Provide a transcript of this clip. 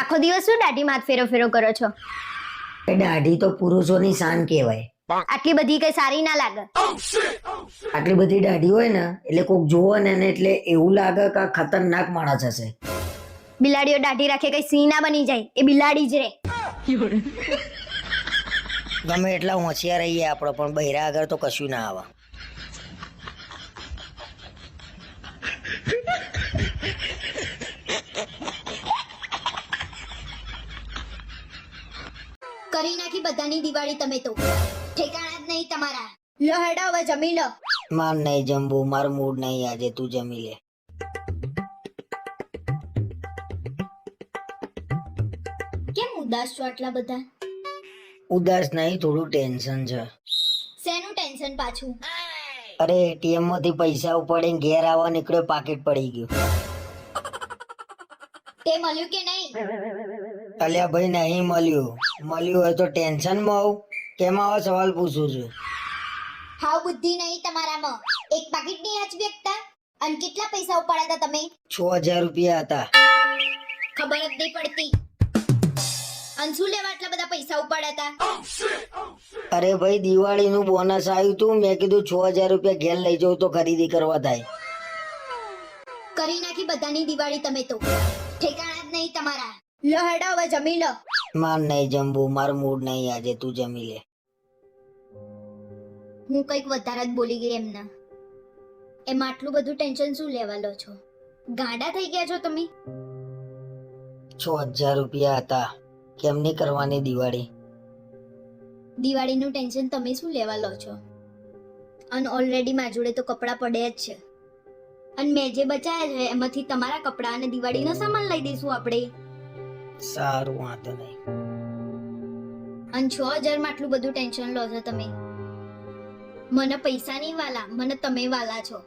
આખો દિવસ શું દાઢી માથ ફેરો ફેરો કરો છો? દાઢી તો પુરુષોની શાન કહેવાય. આટલી બધી કઈ સારી ના લાગે? આટલી બધી દાઢી હોય ને એટલે કોક જોવે ને એટલે એવું લાગે કે ખતરનાક માણસ હશે. બિલાડીઓ દાઢી રાખે કઈ સિંહ ના બની જાય એ બિલાડી જ રે ગમે એટલા હોશિયાર રહીએ આપણે પણ બહેરા આગળ તો કશું ના આવે. કરી નાખી બધાની દિવાળી તમે તો. ઠેકાણા જ નહીં તમારા. લો હેડો હવે જમી લો. માર નહીં જમવું મારું મૂડ નહીં આજે તું જમી લે. કેમ ઉદાસ છો આટલા બધા? ઉદાસ નહીં થોડું ટેન્શન છે. શેનું ટેન્શન પાછું? અરે એટીએમમાંથી પૈસા ઉપાડીને ઘેર આવવા નીકળ્યો પાકેટ પડી ગયું. તે મળ્યું કે નહીં? અલ્યા ભાઈ નહીં મળ્યું. મળ્યું હોય તો ટેન્શનમાં આવું કેમ આવા સવાલ પૂછું છું? હાવ બુદ્ધિ નહીં તમારામાં. એક પાકીટની આજ વ્યક્તા અને કેટલા પૈસા ઉપાડ્યા હતા તમે? છ હજાર રૂપિયા હતા. ખબર જ નહીં પડતી. અને શું લેવા આટલા બધા પૈસા ઉપાડ્યા હતા અરે ભાઈ દિવાળીનું બોનસ આવ્યું તું. મેં કીધું છ હજાર રૂપિયા ઘેર લઈ જાઉં તો ખરીદી કરવા થાય. કરી નાખી બધાની દિવાળી તમે તો. ઠેકાણા જ નહીં તમારા. લો હેડો હવે જમી લો. માર નહીં જમવું મારું મૂડ નહીં આજે તું જમી લે. હું કંઈક વધારે જ બોલી ગઈ એમના. એમાં આટલું બધું ટેન્શન શું લેવા લો છો? ગાંડા થઈ ગયા છો તમે? છ હજાર રૂપિયા હતા. કેમની કરવાની દિવાળી? દિવાળીનું ટેન્શન તમે શું લેવા લો છો? અને ઓલરેડી મારા જોડે તો કપડાં પડ્યા જ છે. અને મેં જે બચાયા છે એમાંથી તમારા કપડાં અને દિવાળીનો સામાન લઈ દઈશું આપણે. સારું, વાંધો નહીં. અને છ હજારમાં આટલું બધું ટેન્શન લો છો તમે. મને પૈસા નહીં વાલા, મને તમે વાલા છો.